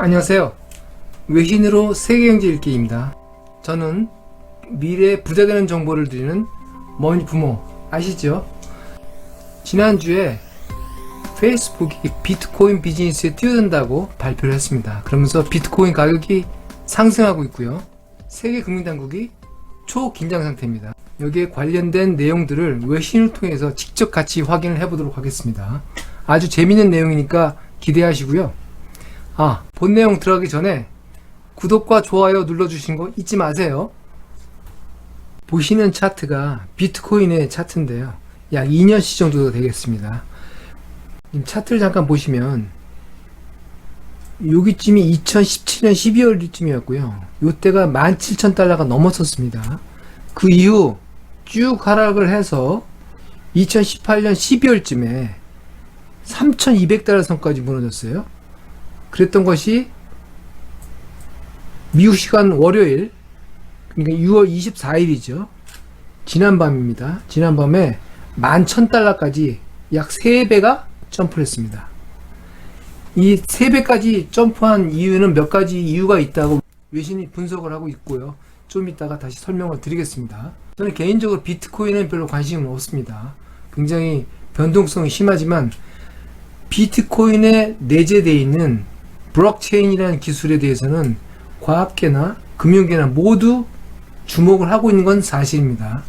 안녕하세요. 외신으로 세계경제 읽기입니다. 저는 미래에 부자 되는 정보를 드리는 머니 부모 아시죠? 지난주에 페이스북이 비트코인 비즈니스에 뛰어든다고 발표를 했습니다. 그러면서 비트코인 가격이 상승하고 있고요. 세계 금융당국이 초긴장 상태입니다. 여기에 관련된 내용들을 외신을 통해서 직접 같이 확인을 해보도록 하겠습니다. 아주 재밌는 내용이니까 기대하시고요. 아, 본 내용 들어가기 전에 구독과 좋아요 눌러주신 거 잊지 마세요. 보시는 차트가 비트코인의 차트인데요. 약 2년치 정도 되겠습니다. 이 차트를 잠깐 보시면 여기쯤이 2017년 12월쯤이었고요. 이때가 17,000달러가 넘었었습니다. 그 이후 쭉 하락을 해서 2018년 12월쯤에 3,200달러 선까지 무너졌어요. 그랬던 것이 미국 시간 월요일 그러니까 6월 24일이죠. 지난밤입니다. 지난밤에 11,000달러까지 약 3배가 점프를 했습니다. 이 3배까지 점프한 이유는 몇 가지 이유가 있다고 외신이 분석을 하고 있고요. 좀 이따가 다시 설명을 드리겠습니다. 저는 개인적으로 비트코인은 별로 관심은 없습니다. 굉장히 변동성이 심하지만 비트코인에 내재되어 있는 블록체인이라는 기술에 대해서는 과학계나 금융계나 모두 주목을 하고 있는 건 사실입니다.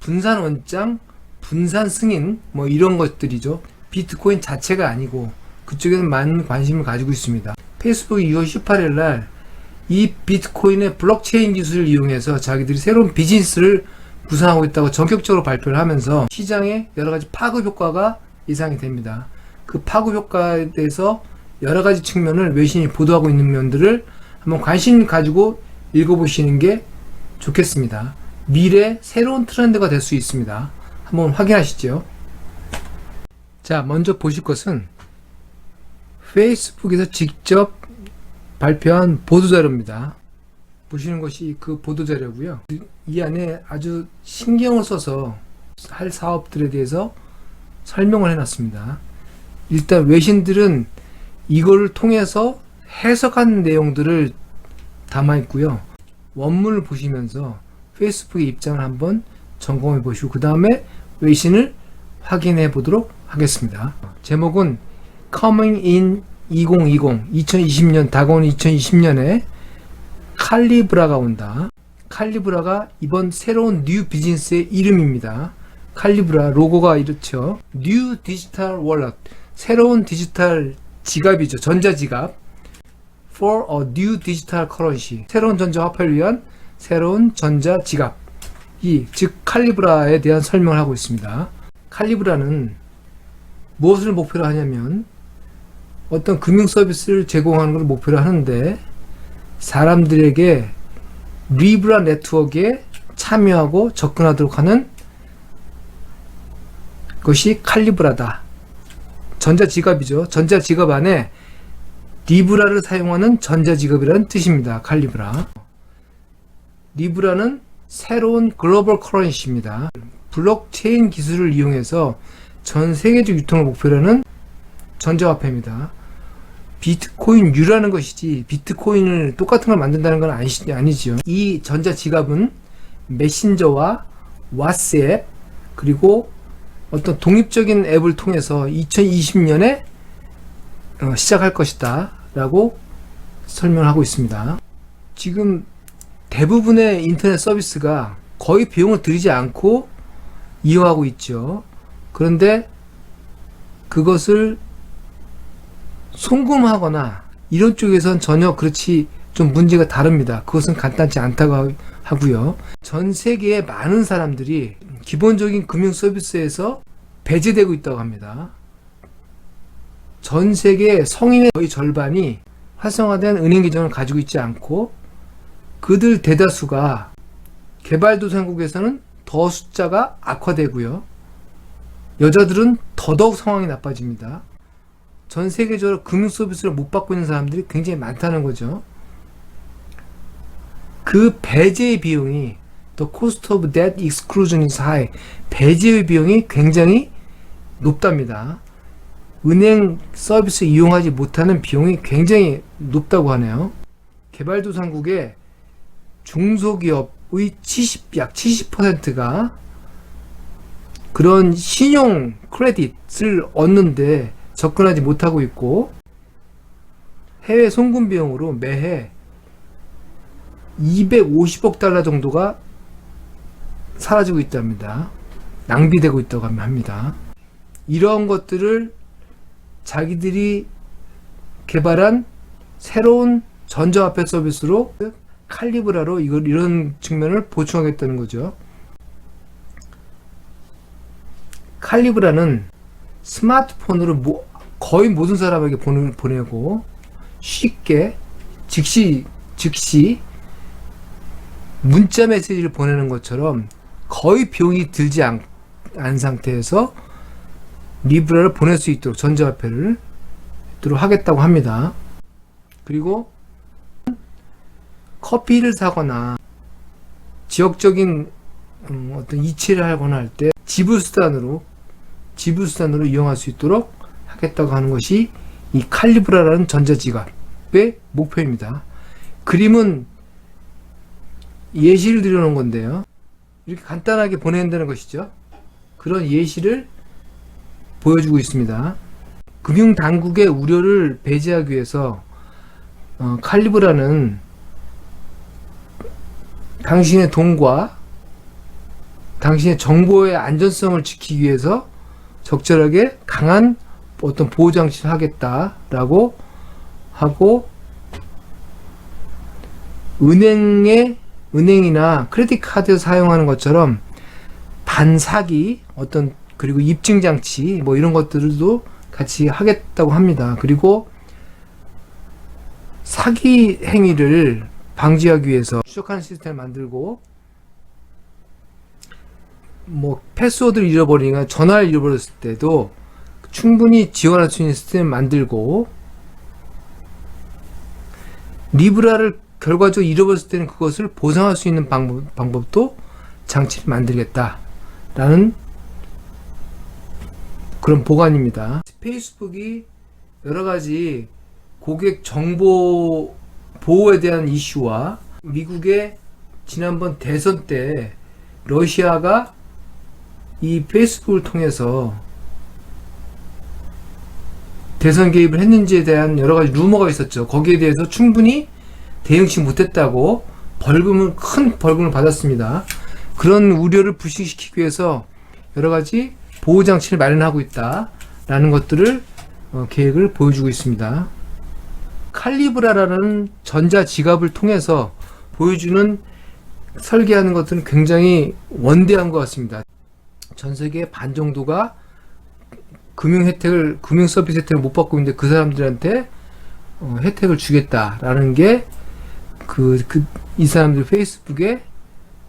분산 원장, 분산 승인 뭐 이런 것들이죠. 비트코인 자체가 아니고 그쪽에는 많은 관심을 가지고 있습니다. 페이스북이 2월 18일 날 이 비트코인의 블록체인 기술을 이용해서 자기들이 새로운 비즈니스를 구상하고 있다고 전격적으로 발표를 하면서 시장에 여러 가지 파급 효과가 예상이 됩니다. 그 파급 효과에 대해서 여러 가지 측면을 외신이 보도하고 있는 면들을 한번 관심 가지고 읽어보시는 게 좋겠습니다. 미래 새로운 트렌드가 될 수 있습니다. 한번 확인하시죠. 자, 먼저 보실 것은 페이스북에서 직접 발표한 보도자료입니다. 보시는 것이 그 보도자료고요. 이 안에 아주 신경을 써서 할 사업들에 대해서 설명을 해놨습니다. 일단 외신들은 이걸 통해서 해석한 내용들을 담아 있고요. 원문을 보시면서 페이스북의 입장을 한번 점검해 보시고 그 다음에 외신을 확인해 보도록 하겠습니다. 제목은 Coming in 2020, 2020년 다가오는 2020년에 칼리브라가 온다. 칼리브라가 이번 새로운 뉴 비즈니스의 이름입니다. 칼리브라 로고가 이렇죠. 뉴 디지털 월렛 새로운 디지털 지갑이죠. 전자지갑. For a new digital currency. 새로운 전자화폐를 위한 새로운 전자지갑. 이, 즉, 칼리브라에 대한 설명을 하고 있습니다. 칼리브라는 무엇을 목표로 하냐면 어떤 금융 서비스를 제공하는 걸 목표로 하는데 사람들에게 리브라 네트워크에 참여하고 접근하도록 하는 것이 칼리브라다. 전자지갑이죠. 전자지갑 안에 리브라를 사용하는 전자지갑이라는 뜻입니다. 칼리브라. 리브라는 새로운 글로벌 커런시입니다. 블록체인 기술을 이용해서 전 세계적 유통을 목표로 하는 전자화폐입니다. 비트코인 유라는 것이지 비트코인을 똑같은 걸 만든다는 건 아니시, 아니지요. 이 전자지갑은 메신저와 왓츠앱 그리고 어떤 독립적인 앱을 통해서 2020년에 어, 시작할 것이다 라고 설명하고 있습니다. 지금 대부분의 인터넷 서비스가 거의 비용을 들이지 않고 이용하고 있죠. 그런데 그것을 송금하거나 이런 쪽에선 전혀 그렇지 좀 문제가 다릅니다. 그것은 간단치 않다고 하고요. 전 세계의 많은 사람들이 기본적인 금융 서비스에서 배제되고 있다고 합니다. 전 세계 성인의 거의 절반이 활성화된 은행 계정을 가지고 있지 않고 그들 대다수가 개발도상국에서는 더 숫자가 악화되고요. 여자들은 더더욱 상황이 나빠집니다. 전 세계적으로 금융 서비스를 못 받고 있는 사람들이 굉장히 많다는 거죠. 그 배제의 비용이 the cost of debt exclusion is high. 배제의 비용이 굉장히 높답니다. 은행 서비스 이용하지 못하는 비용이 굉장히 높다고 하네요. 개발도상국의 중소기업의 70, 약 70%가 그런 신용 크레딧을 얻는데 접근하지 못하고 있고 해외 송금 비용으로 매해 250억 달러 정도가 사라지고 있답니다. 낭비되고 있다고 합니다. 이러한 것들을 자기들이 개발한 새로운 전자화폐 서비스로 칼리브라로 이걸 이런 측면을 보충하겠다는 거죠. 칼리브라는 스마트폰으로 모- 거의 모든 사람에게 보내, 보내고 쉽게 즉시 즉시 문자 메시지를 보내는 것처럼 거의 비용이 들지 않, 않은 상태에서 리브라를 보낼 수 있도록 전자화폐를 있도록 하겠다고 합니다. 그리고 커피를 사거나 지역적인 음, 어떤 이체를 하거나 할 때 지불 수단으로 지불 수단으로 이용할 수 있도록 하겠다고 하는 것이 이 칼리브라라는 전자지갑의 목표입니다. 그림은 예시를 드려놓은 건데요. 이렇게 간단하게 보낸다는 것이죠. 그런 예시를 보여주고 있습니다. 금융당국의 우려를 배제하기 위해서 어, 칼리브라는 당신의 돈과 당신의 정보의 안전성을 지키기 위해서 적절하게 강한 어떤 보호 장치를 하겠다라고 하고 은행의 은행이나 크레딧 카드 사용하는 것처럼 반사기 어떤 그리고 입증 장치 뭐 이런 것들도 같이 하겠다고 합니다. 그리고 사기 행위를 방지하기 위해서 추적하는 시스템을 만들고 뭐 패스워드를 잃어버리거나 전화를 잃어버렸을 때도 충분히 지원할 수 있는 시스템을 만들고 리브라를 결과적으로 잃어버렸을 때는 그것을 보상할 수 있는 방법, 방법도 장치를 만들겠다라는 그런 보관입니다. 페이스북이 여러 가지 고객 정보 보호에 대한 이슈와 미국의 지난번 대선 때 러시아가 이 페이스북을 통해서 대선 개입을 했는지에 대한 여러 가지 루머가 있었죠. 거기에 대해서 충분히 대응치 못했다고 벌금을 큰 벌금을 받았습니다. 그런 우려를 부식시키기 위해서 여러 가지 보호 장치를 마련하고 있다라는 것들을 어, 계획을 보여주고 있습니다. 칼리브라라는 전자 지갑을 통해서 보여주는 설계하는 것들은 굉장히 원대한 것 같습니다. 전 세계 반 정도가 금융 혜택을 금융 서비스 혜택을 못 받고 있는데 그 사람들한테 어, 혜택을 주겠다라는 게 그 그 이 사람들 페이스북의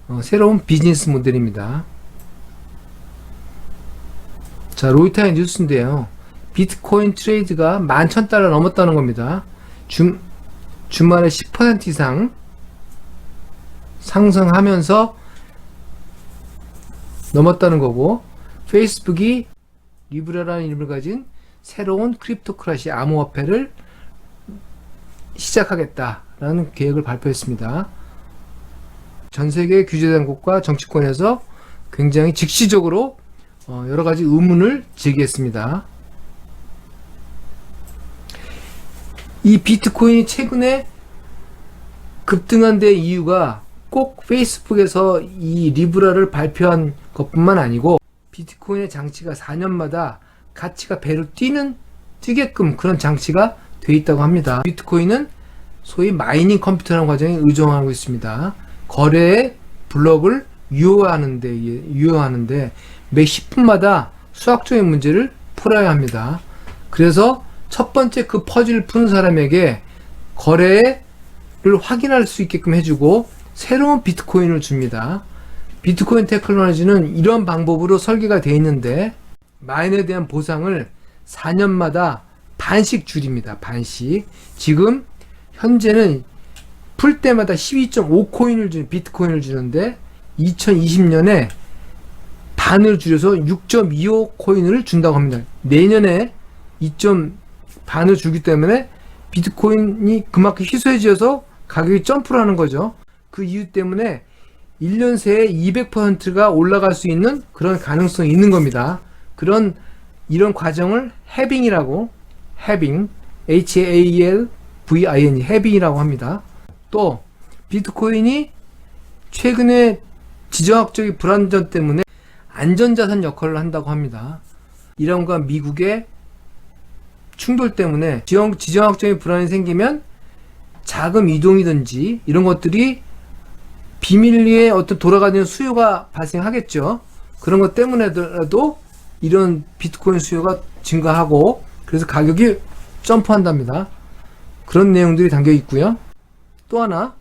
어, 새로운 비즈니스 모델입니다. 자 로이터의 뉴스인데요. 비트코인 트레이드가 11,000달러 넘었다는 겁니다. 주, 주말에 10% 이상 상승하면서 넘었다는 거고 페이스북이 리브라라는 이름을 가진 새로운 크립토크라시 암호화폐를 시작하겠다 라는 계획을 발표했습니다. 전 세계 규제당국과 정치권에서 굉장히 즉시적으로 어, 여러 가지 의문을 제기했습니다. 이 비트코인이 최근에 급등한 데 이유가 꼭 페이스북에서 이 리브라를 발표한 것뿐만 아니고 비트코인의 장치가 4년마다 가치가 배로 뛰는 뛰게끔 그런 장치가 돼 있다고 합니다. 비트코인은 소위 마이닝 컴퓨터라는 과정에 의존하고 있습니다. 거래의 블록을 유효하는데 유효하는데 매 10분마다 수학적인 문제를 풀어야 합니다. 그래서 첫 번째 그 퍼즐을 푸는 사람에게 거래를 확인할 수 있게끔 해주고 새로운 비트코인을 줍니다. 비트코인 테크놀로지는 이런 방법으로 설계가 되어 있는데 마인에 대한 보상을 4년마다 반씩 줄입니다. 반씩. 지금 현재는 풀 때마다 12.5코인을 주는 비트코인을 주는데 2020년에 반을 줄여서 6.25 코인을 준다고 합니다. 내년에 2점 반을 주기 때문에 비트코인이 그만큼 희소해져서 가격이 점프를 하는 거죠. 그 이유 때문에 1년 새에 200%가 올라갈 수 있는 그런 가능성이 있는 겁니다. 그런 이런 과정을 해빙이라고 해빙 H A L V I N 해빙이라고 합니다. 또 비트코인이 최근에 지정학적인 불안전 때문에 안전자산 역할을 한다고 합니다. 이란과 미국의 충돌 때문에 지정, 지정학적인 불안이 생기면 자금 이동이든지 이런 것들이 비밀리에 어떤 돌아가는 수요가 발생하겠죠. 그런 것 때문에라도 이런 비트코인 수요가 증가하고 그래서 가격이 점프한답니다. 그런 내용들이 담겨 있고요. 또 하나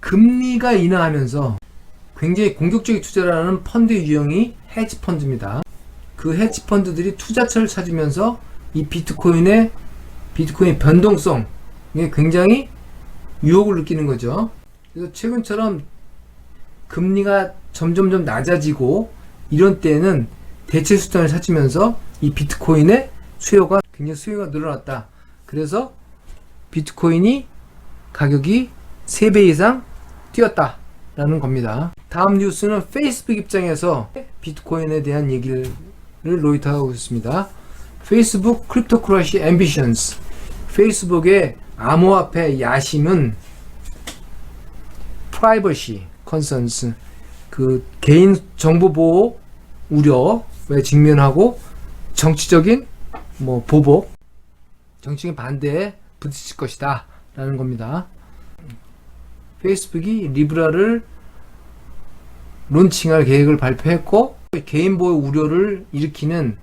금리가 인하하면서 굉장히 공격적인 투자를 하는 펀드 유형이 헤지 펀드입니다. 그 헤지 펀드들이 투자처를 찾으면서 이 비트코인의 비트코인 변동성에 굉장히 유혹을 느끼는 거죠. 그래서 최근처럼 금리가 점점점 낮아지고 이런 때는 대체 수단을 찾으면서 이 비트코인의 수요가 굉장히 수요가 늘어났다. 그래서 비트코인이 가격이 3배 이상 뛰었다 라는 겁니다. 다음 뉴스는 페이스북 입장에서 비트코인에 대한 얘기를 로이터가 하고 있습니다. 페이스북 크립토 크러시 앰비션스 페이스북의 암호화폐 야심은 프라이버시 컨선스 그 개인 정보 보호 우려에 직면하고 정치적인 뭐 보복 정치적인 반대에 부딪힐 것이다 라는 겁니다. 페이스북이 리브라를 론칭할 계획을 발표했고 개인 보호 우려를 일으키는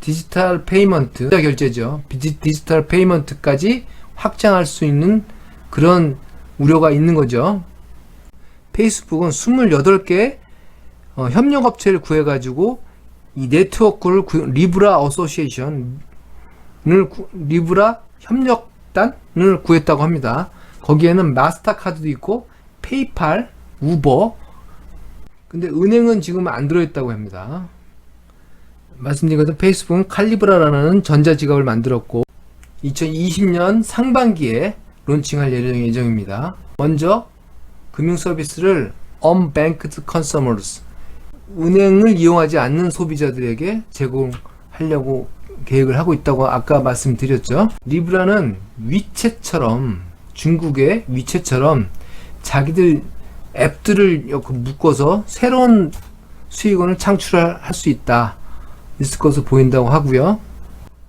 디지털 페이먼트 결제죠. 디지- 디지털 페이먼트까지 확장할 수 있는 그런 우려가 있는 거죠. 페이스북은 28개 어, 협력업체를 구해가지고 이 네트워크를 구- 리브라 어소시에이션 을 구- 리브라 협력단을 구했다고 합니다. 거기에는 마스터카드도 있고 페이팔, 우버 근데 은행은 지금 안 들어있다고 합니다. 말씀드린 것처럼 페이스북은 칼리브라라는 전자지갑을 만들었고 2020년 상반기에 론칭할 예정- 예정입니다. 먼저 금융 서비스를 unbanked consumers 은행을 이용하지 않는 소비자들에게 제공하려고 계획을 하고 있다고 아까 말씀드렸죠. 리브라는 위챗처럼 중국의 위챗처럼 자기들 앱들을 묶어서 새로운 수익원을 창출할 수 있다. 있을 것으로 보인다고 하고요.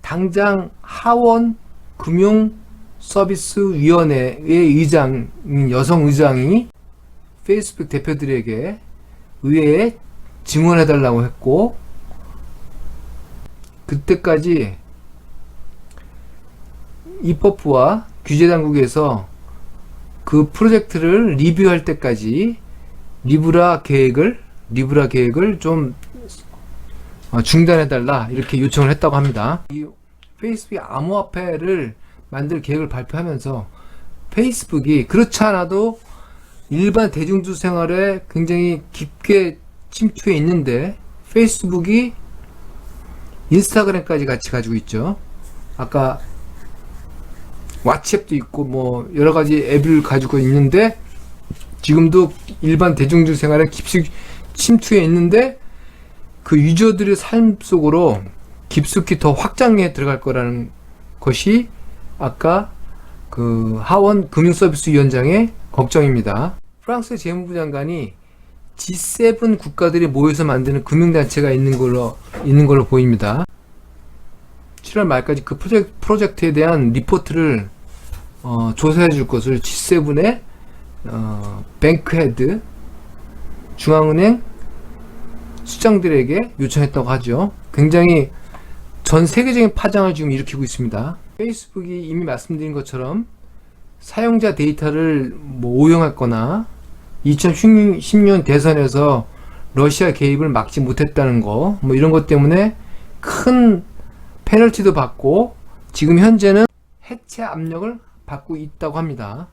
당장 하원 금융 서비스 위원회의 의장 여성 의장이 페이스북 대표들에게 의회에 증언해 달라고 했고 그때까지 입법부와 규제 당국에서 그 프로젝트를 리뷰할 때까지 리브라 계획을 리브라 계획을 좀 어, 중단해 달라 이렇게 요청을 했다고 합니다. 이 페이스북이 암호화폐를 만들 계획을 발표하면서 페이스북이 그렇지 않아도 일반 대중주 생활에 굉장히 깊게 침투해 있는데 페이스북이 인스타그램까지 같이 가지고 있죠. 아까 왓츠앱도 있고 뭐 여러 가지 앱을 가지고 있는데 지금도 일반 대중주 생활에 깊숙이 침투해 있는데 그 유저들의 삶 속으로 깊숙이 더 확장해 들어갈 거라는 것이 아까 그 하원 금융서비스 위원장의 걱정입니다. 프랑스 재무부 장관이 G7 국가들이 모여서 만드는 금융단체가 있는 걸로 있는 걸로 보입니다. 7월 말까지 그 프로젝트, 프로젝트 에 대한 리포트를 어, 조사해 줄 것을 G7의 어, 뱅크헤드 중앙은행 수장들에게 요청했다고 하죠. 굉장히 전 세계적인 파장을 지금 일으키고 있습니다. 페이스북이 이미 말씀드린 것처럼 사용자 데이터를 뭐 오용했거나 2010년 대선에서 러시아 개입을 막지 못했다는 거, 뭐 이런 것 때문에 큰 페널티도 받고 지금 현재는 해체 압력을 받고 있다고 합니다.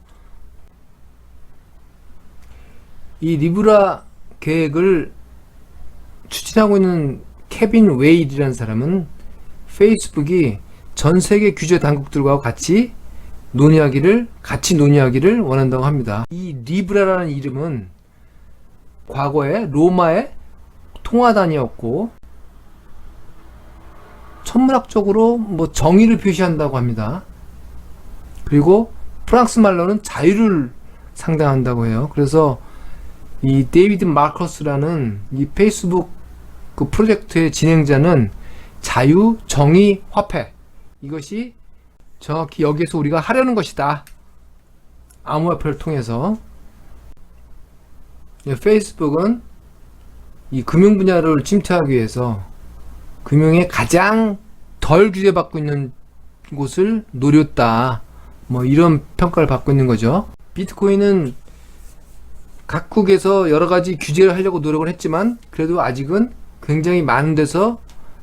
이 리브라 계획을 추진하고 있는 케빈 웨일이라는 사람은 페이스북이 전 세계 규제 당국들과 같이 논의하기를 같이 논의하기를 원한다고 합니다. 이 리브라라는 이름은 과거에 로마의 통화단이었고 천문학적으로 뭐 정의를 표시한다고 합니다. 그리고 프랑스 말로는 자유를 상당한다고 해요. 그래서 이 데이비드 마커스라는 이 페이스북 그 프로젝트의 진행자는 자유, 정의, 화폐 이것이 정확히 여기에서 우리가 하려는 것이다. 암호화폐를 통해서 이 페이스북은 이 금융 분야를 침투하기 위해서 금융에 가장 덜 규제받고 있는 곳을 노렸다. 뭐 이런 평가를 받고 있는 거죠. 비트코인은 각국에서 여러 가지 규제를 하려고 노력을 했지만 그래도 아직은 굉장히 많은 데서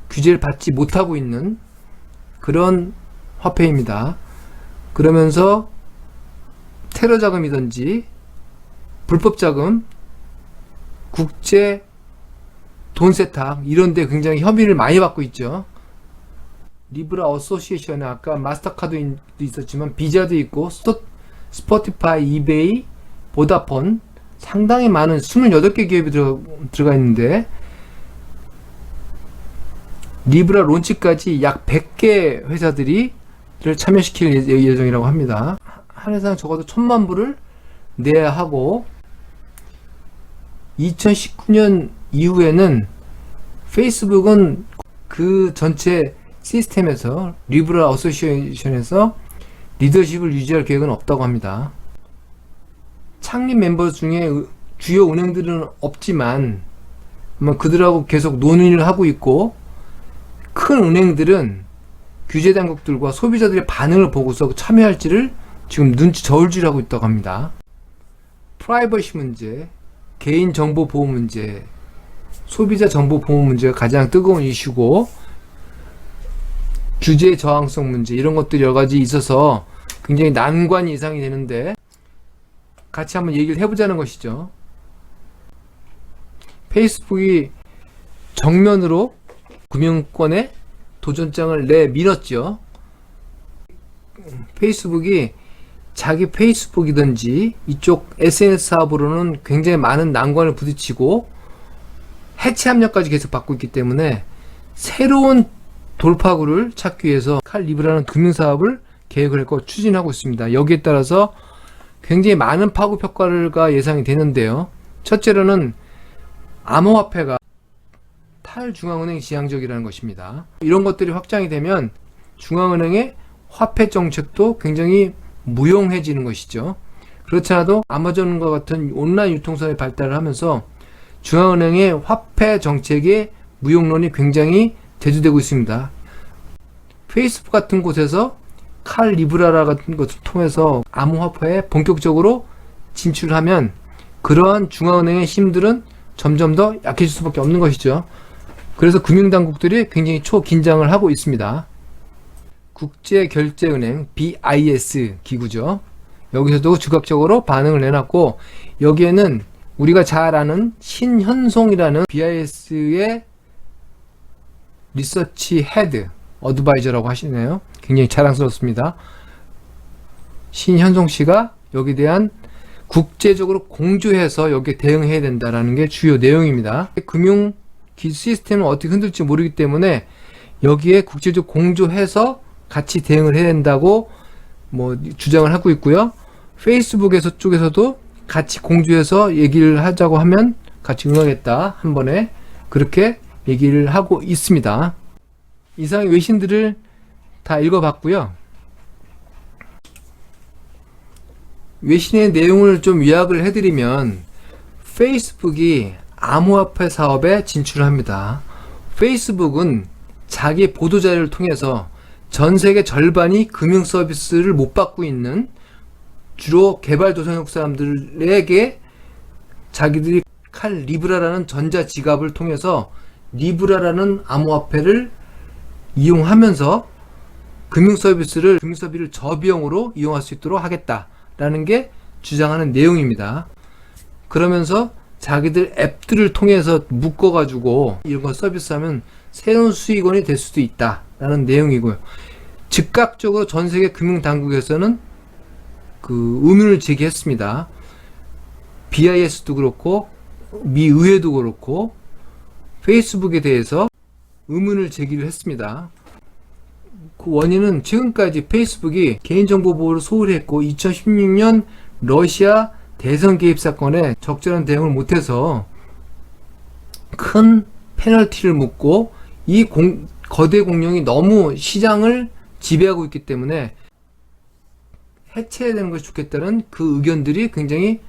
규제를 받지 못하고 있는 그런 화폐입니다. 그러면서 테러 자금이든지 불법 자금, 국제 돈 세탁 이런 데 굉장히 혐의를 많이 받고 있죠. 리브라 어소시에이션에 아까 마스터카드도 있었지만 비자도 있고 스포티파이, 이베이, 보다폰 상당히 많은 28개 기업이 들어, 들어가 있는데 리브라 론치까지 약 100개 회사들이 를 참여시킬 예- 예정이라고 합니다. 한 회사는 적어도 천만 불을 내야 하고 2019년 이후에는 페이스북은 그 전체 시스템에서 리브라 어소시에이션에서 리더십을 유지할 계획은 없다고 합니다. 창립 멤버 중에 의- 주요 은행들은 없지만 뭐 그들하고 계속 논의를 하고 있고 큰 은행들은 규제 당국들과 소비자들의 반응을 보고서 참여할지를 지금 눈치 저울질하고 있다고 합니다. 프라이버시 문제, 개인 정보 보호 문제, 소비자 정보 보호 문제가 가장 뜨거운 이슈고 규제 저항성 문제 이런 것들이 여러 가지 있어서 굉장히 난관 이상이 되는데 같이 한번 얘기를 해보자는 것이죠. 페이스북이 정면으로 금융권에 도전장을 내밀었죠. 페이스북이 자기 페이스북이든지 이쪽 SNS 사업으로는 굉장히 많은 난관을 부딪히고 해체 압력까지 계속 받고 있기 때문에 새로운 돌파구를 찾기 위해서 칼 리브라는 금융 사업을 계획을 했고 추진하고 있습니다. 여기에 따라서 굉장히 많은 파급 효과가 예상이 되는데요. 첫째로는 암호화폐가 탈중앙은행 지향적이라는 것입니다. 이런 것들이 확장이 되면 중앙은행의 화폐 정책도 굉장히 무용해지는 것이죠. 그렇지 않아도 아마존과 같은 온라인 유통선의 발달을 하면서 중앙은행의 화폐 정책의 무용론이 굉장히 대두되고 있습니다. 페이스북 같은 곳에서 칼 리브라라 같은 것을 통해서 암호화폐에 본격적으로 진출하면 그러한 중앙은행의 힘들은 점점 더 약해질 수밖에 없는 것이죠. 그래서 금융당국들이 굉장히 초긴장을 하고 있습니다. 국제결제은행 BIS 기구죠. 여기서도 즉각적으로 반응을 내놨고 여기에는 우리가 잘 아는 신현송이라는 BIS의 리서치 헤드 어드바이저라고 하시네요. 굉장히 자랑스럽습니다. 신현송 씨가 여기에 대한 국제적으로 공조해서 여기에 대응해야 된다라는 게 주요 내용입니다. 금융 기 시스템을 어떻게 흔들지 모르기 때문에 여기에 국제적 공조해서 같이 대응을 해야 된다고 뭐 주장을 하고 있고요. 페이스북에서 쪽에서도 같이 공조해서 얘기를 하자고 하면 같이 응하겠다 한 번에 그렇게 얘기를 하고 있습니다. 이상의 외신들을 다 읽어봤고요. 외신의 내용을 좀 요약을 해드리면 페이스북이 암호화폐 사업에 진출합니다. 페이스북은 자기 보도자료를 통해서 전 세계 절반이 금융 서비스를 못 받고 있는 주로 개발도상국 사람들에게 자기들이 칼 리브라라는 전자 지갑을 통해서 리브라라는 암호화폐를 이용하면서 금융 서비스를 금융 서비스를 저비용으로 이용할 수 있도록 하겠다라는 게 주장하는 내용입니다. 그러면서 자기들 앱들을 통해서 묶어가지고 이런 걸 서비스하면 새로운 수익원이 될 수도 있다. 라는 내용이고요. 즉각적으로 전 세계 금융당국에서는 그 의문을 제기했습니다. BIS도 그렇고 미 의회도 그렇고 페이스북에 대해서 의문을 제기를 했습니다. 그 원인은 지금까지 페이스북이 개인정보 보호를 소홀히 했고 2016년 러시아 대선 개입 사건에 적절한 대응을 못해서 큰 페널티를 묻고 이 공- 거대 공룡이 너무 시장을 지배하고 있기 때문에 해체해야 되는 것이 좋겠다는 그 의견들이 굉장히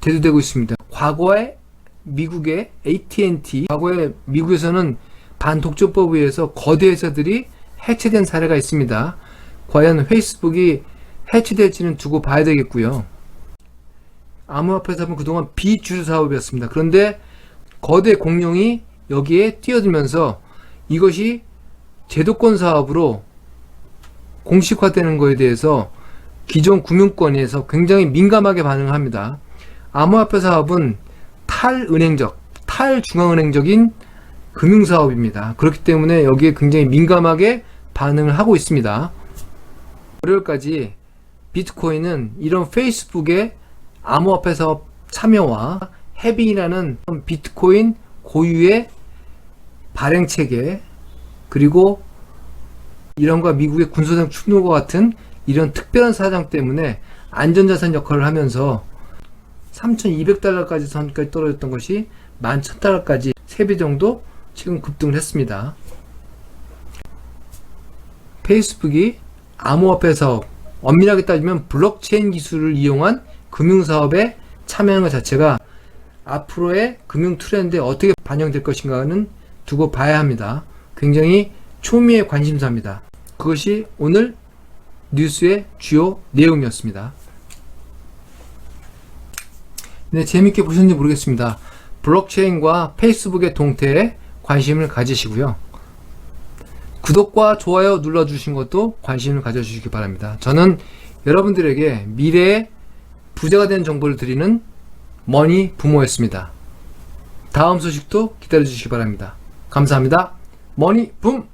대두되고 있습니다. 과거에 미국의 AT&T, 과거에 미국에서는 반독점법에 의해서 거대 회사들이 해체된 사례가 있습니다. 과연 페이스북이 해체될지는 두고 봐야 되겠고요. 암호화폐 사업은 그동안 비주류 사업이었습니다. 그런데 거대 공룡이 여기에 뛰어들면서 이것이 제도권 사업으로 공식화되는 것에 대해서 기존 금융권에서 굉장히 민감하게 반응합니다. 암호화폐 사업은 탈은행적, 탈중앙은행적인 금융사업입니다. 그렇기 때문에 여기에 굉장히 민감하게 반응을 하고 있습니다. 월요일까지 비트코인은 이런 페이스북의 암호화폐 사업 참여와 해빙이라는 비트코인 고유의 발행 체계 그리고 이런과 미국의 군소상 충돌과 같은 이런 특별한 사정 때문에 안전자산 역할을 하면서 3,200달러까지 선까지 떨어졌던 것이 11,000달러까지 3배 정도 지금 급등을 했습니다. 페이스북이 암호화폐 사업, 엄밀하게 따지면 블록체인 기술을 이용한 금융사업에 참여하는 것 자체가 앞으로의 금융 트렌드에 어떻게 반영될 것인가는 두고 봐야 합니다. 굉장히 초미의 관심사입니다. 그것이 오늘 뉴스의 주요 내용이었습니다. 네, 재밌게 보셨는지 모르겠습니다. 블록체인과 페이스북의 동태에 관심을 가지시고요. 구독과 좋아요 눌러주신 것도 관심을 가져주시기 바랍니다. 저는 여러분들에게 미래에 부자가 된 정보를 드리는 머니 부모였습니다. 다음 소식도 기다려 주시기 바랍니다. 감사합니다. 머니 붐!